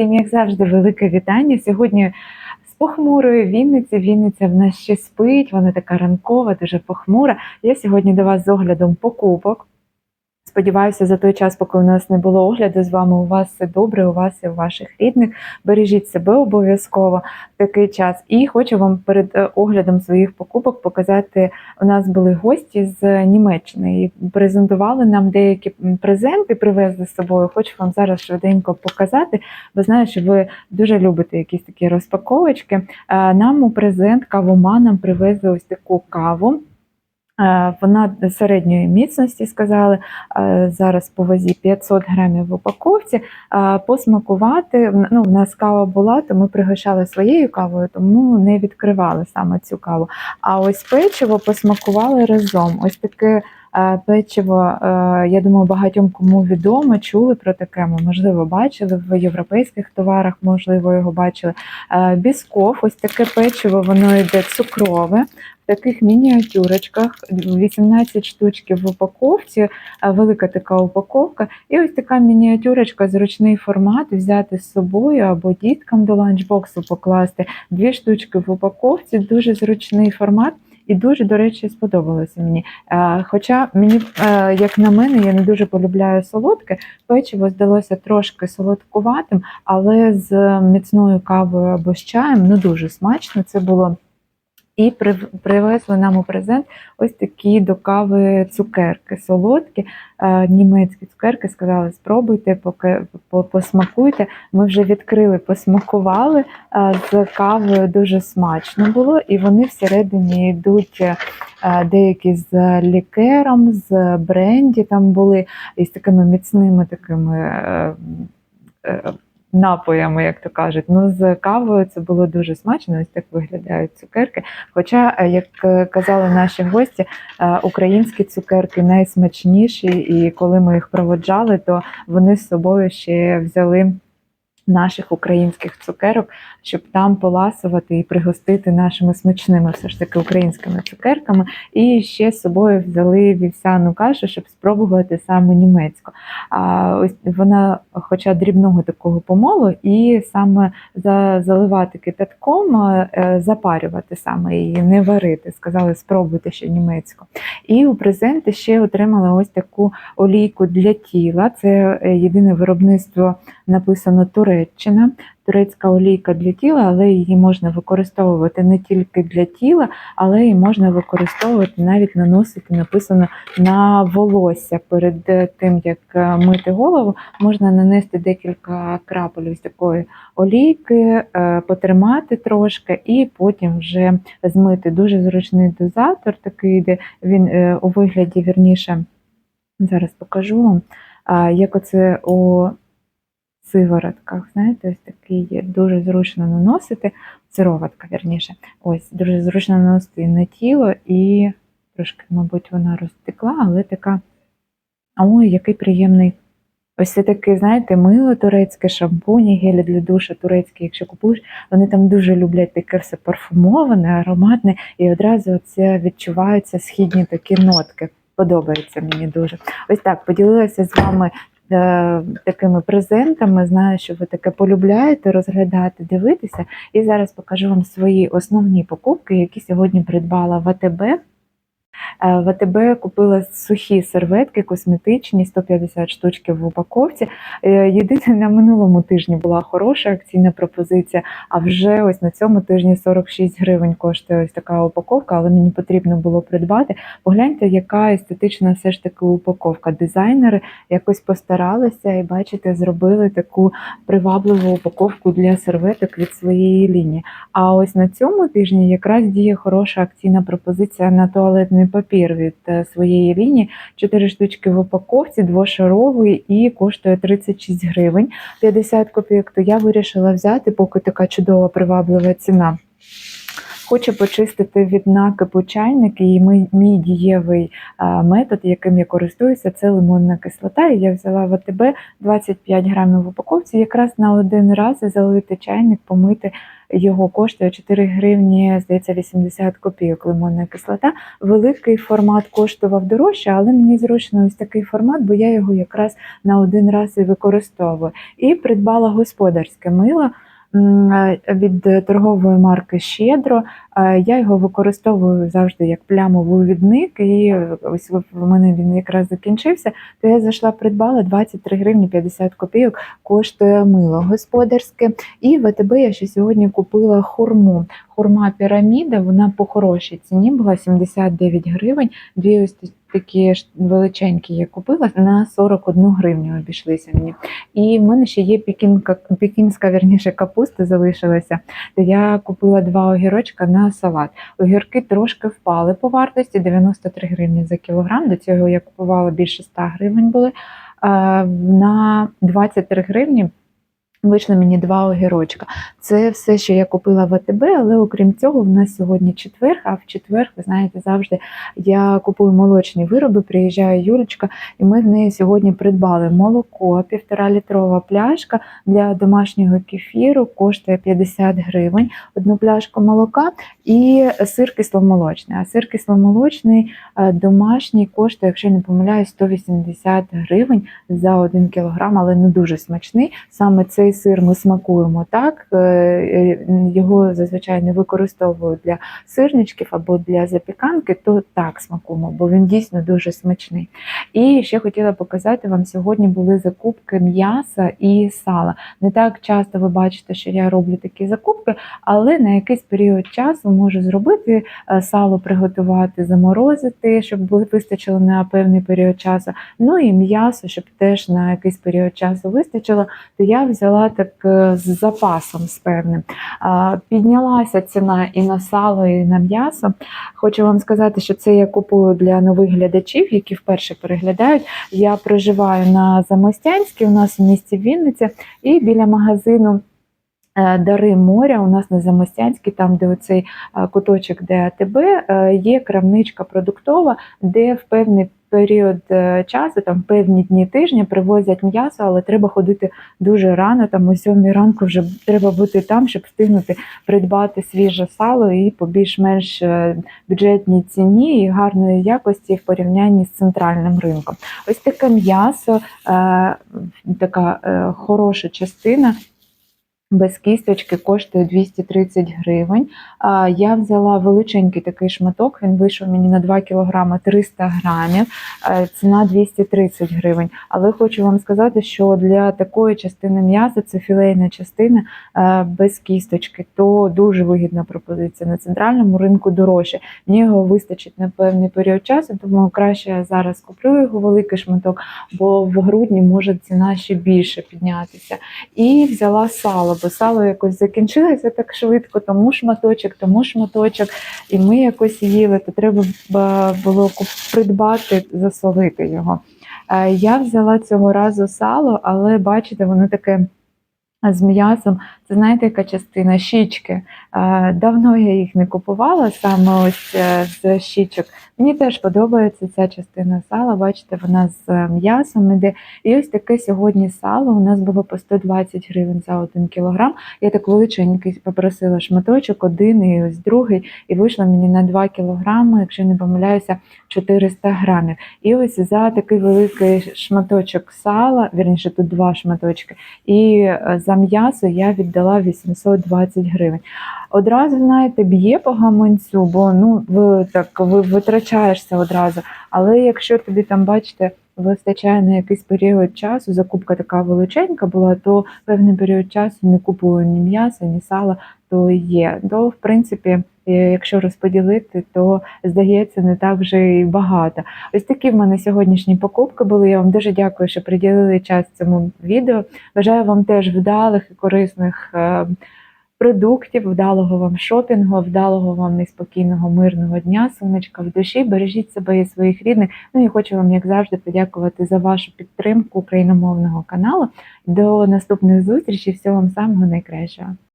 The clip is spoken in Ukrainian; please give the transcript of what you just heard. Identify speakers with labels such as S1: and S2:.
S1: всім, як завжди, велике вітання. Сьогодні з похмурої Вінниці. Вінниця в нас ще спить, вона така ранкова, дуже похмура. Я сьогодні до вас з оглядом покупок. Сподіваюся, за той час, поки у нас не було огляду з вами, у вас все добре, у вас і у ваших рідних. Бережіть себе обов'язково в такий час. І хочу вам перед е, оглядом своїх покупок показати. У нас були гості з Німеччини і презентували нам деякі презенти, привезли з собою. Хочу вам зараз швиденько показати, бо знаю, що ви дуже любите якісь такі розпаковочки. Е, Нам у презент кавоманам привезли ось таку каву. Е, Вона середньої міцності сказали. е, Зараз по вазі 500 грамів в упаковці. Е, Посмакувати. Ну, в нас кава була, то ми пригощали своєю кавою, тому не відкривали саме цю каву. А ось печиво посмакували разом. Ось таке печиво, я думаю, багатьом кому відомо, чули про таке. Ми, можливо, бачили в європейських товарах, можливо, його бачили. Бісков, ось таке печиво, воно йде цукрове. Таких мініатюрочках 18 штучків в упаковці, велика така упаковка, і ось така мініатюрочка, зручний формат взяти з собою або діткам до ланчбоксу покласти. Дві штучки в упаковці, дуже зручний формат. І дуже, до речі, сподобалося мені. Хоча мені, як на мене, я не дуже полюбляю солодке, печиво здалося трошки солодкуватим, але з міцною кавою або з чаєм ну дуже смачно це було. І прив- привезли нам у презент ось такі до кави цукерки солодкі, е, німецькі цукерки. Сказали, спробуйте, поки по- посмакуйте. Ми вже відкрили, посмакували е, з кавою. Дуже смачно було, і вони всередині йдуть е, деякі з лікером, з бренді там були і з такими міцними такими. Напоями, як то кажуть, ну з кавою це було дуже смачно. Ось так виглядають цукерки. Хоча, е, як е, казали наші гості, е, українські цукерки найсмачніші, і коли ми їх проводжали, то вони з собою ще взяли наших українських цукерок, щоб там поласувати і пригостити нашими смачними, все ж таки українськими цукерками. І ще з собою взяли вівсяну кашу, щоб спробувати саме німецьку. А ось вона, хоча дрібного такого помолу, і саме за, заливати кипятком, е, запарювати саме її, не варити. Сказали, спробуйте ще німецьку. І у презенти ще отримали ось таку олійку для тіла. Це е, єдине виробництво написано Туреччина. Турецька олійка для тіла, але її можна використовувати не тільки для тіла, але і можна використовувати навіть наносити написано на волосся. Перед е, тим як е, мити голову, можна нанести декілька крапель ось такої олійки, е, потримати трошки і потім вже змити. Дуже зручний дозатор, такий йде він у вигляді вірніше. Зараз покажу вам, як оце у сиворотках. Знаєте, ось такий. Дуже зручно наносити. Сироватка, вірніше. Ось, дуже зручно наносити на тіло і трошки, мабуть, вона розтекла, але така. Ой, який приємний. Ось це таке, знаєте, мило турецьке, шампуні, гелі для душа турецькі, якщо купуєш, вони там дуже люблять таке все парфумоване, ароматне, і одразу це відчуваються східні такі нотки. Подобається мені дуже. Ось так поділилася з вами такими презентами. Знаю, що ви таке полюбляєте розглядати, дивитися. І зараз покажу вам свої основні покупки, які сьогодні придбала в АТБ. Е, В АТБ купила сухі серветки косметичні, 150 штучків в упаковці. Е, Єдине, на минулому тижні була хороша акційна пропозиція, а вже ось на цьому тижні 46 гривень коштує ось така упаковка, але мені потрібно було придбати. Погляньте, яка естетична все ж таки упаковка. Дизайнери якось постаралися і, бачите, зробили таку привабливу упаковку для серветок від своєї лінії. А ось на цьому тижні якраз діє хороша акційна пропозиція на туалетний папір від е, своєї лінії. Чотири штучки в упаковці, двошаровий і коштує 36 гривень 50 копійок. То я вирішила взяти, поки така чудова приваблива ціна. Хоче почистити від накипу чайник, і мій, мій дієвий метод, яким я користуюся, це лимонна кислота. І я взяла в АТБ 25 грамів в упаковці, якраз на один раз залити чайник, помити. Його коштує 4 гривні, здається, 80 копійок лимонна кислота. Великий формат коштував дорожче, але мені зручно ось такий формат, бо я його якраз на один раз і використовую. І придбала господарське мило від торгової марки Щедро. Е, Я його використовую завжди як плямовий відник, і ось в мене він якраз закінчився. То я зайшла, придбала 23 гривні 50 копійок коштує мило господарське. І в АТБ я ще сьогодні купила хурму. Хурма піраміда, вона по хорошій ціні була 79 гривень. Дві такі ж величенькі я купила на 41 гривню обійшлися мені. І в мене ще є пекінка, пекінська вірніше капуста залишилася. То я купила два огірочка на салат. Огірки трошки впали по вартості 93 гривні за кілограм. До цього я купувала більше 100 гривень були. На 23 гривні Вийшли мені два огірочка. Це все, що я купила в АТБ, але окрім цього, в нас сьогодні четвер, а в четвер, ви знаєте, завжди я купую молочні вироби, приїжджає Юлечка, і ми в неї сьогодні придбали молоко, півтора літрова пляшка для домашнього кефіру, коштує 50 гривень, одну пляшку молока і сир кисломолочний. А сир кисломолочний е, домашній коштує, якщо не помиляюсь, 180 гривень за 1 кілограм, але не дуже смачний. Саме цей сир ми смакуємо так. е, е, Його зазвичай не використовують для сирничків або для запіканки, то так смакуємо, бо він дійсно дуже смачний. І ще хотіла показати вам сьогодні були закупки м'яса і сала. Не так часто ви бачите, що я роблю такі закупки, але на якийсь період часу можу зробити е, сало, приготувати, заморозити, щоб вистачило на певний період часу. Ну і м'ясо, щоб теж на якийсь період часу вистачило, то я взяла так е, з запасом з певним. Піднялася ціна і на сало, і на м'ясо. Хочу вам сказати, що це я купую для нових глядачів, які вперше переглядають. Я проживаю на Замостянській, у нас у місті Вінниця, і біля магазину. е, Дари моря у нас на Замостянській, там де оцей е, куточок, де АТБ, є крамничка продуктова, де в певний період е, часу, там певні дні тижня привозять м'ясо, але треба ходити дуже рано. Там о сьомій ранку вже треба бути там, щоб встигнути придбати свіже сало і по більш-менш е, бюджетній ціні і гарної якості в порівнянні з центральним ринком. Ось таке м'ясо, е, така хороша частина. Без кісточки коштує 230 гривень. Я взяла величенький такий шматок. Він вийшов мені на 2 кг 300 грамів. Ціна 230 гривень. Але хочу вам сказати, що для такої частини м'яса, це філейна частина без кісточки, то дуже вигідна пропозиція. На центральному ринку дорожче. Мені його вистачить на певний період часу, тому краще я зараз куплю його великий шматок, бо в грудні може ціна ще більше піднятися. І взяла сало, бо сало якось закінчилося так швидко, тому шматочок, тому шматочок. І ми якось їли, то треба було придбати, засолити його. Е, Я взяла цього разу сало, але бачите, воно таке з м'ясом. Це знаєте, яка частина? Щічки. Давно я їх не купувала, саме ось е, з щічок. Мені теж подобається ця частина сала. Бачите, вона з е, м'ясом іде. І ось таке сьогодні сало у нас було по 120 гривень за 1 кілограм. Я так величенький попросила шматочок, один і ось другий, і вийшло мені на 2 кілограми, якщо не помиляюся, 400 грамів. І ось за такий великий шматочок сала, вірніше тут два шматочки, і е, за м'ясо я віддала 820 гривень. Одразу, знаєте, б'є по гаманцю, бо ну ви так ви витрачаєшся одразу. Але якщо тобі там, бачите, вистачає на якийсь період часу, закупка така величенька була, то певний період часу не купую ні м'яса, ні сала, то є. То, в принципі, е, якщо розподілити, то здається не так вже і багато. Ось такі в мене сьогоднішні покупки були. Я вам дуже дякую, що приділили час цьому відео. Бажаю вам теж вдалих і корисних. Продуктів, вдалого вам шопінгу, вдалого вам неспокійного, мирного дня, сонечка в душі. Бережіть себе і своїх рідних. Ну і хочу вам, як завжди, подякувати за вашу підтримку україномовного каналу. До наступних зустрічей. Всього вам самого найкращого.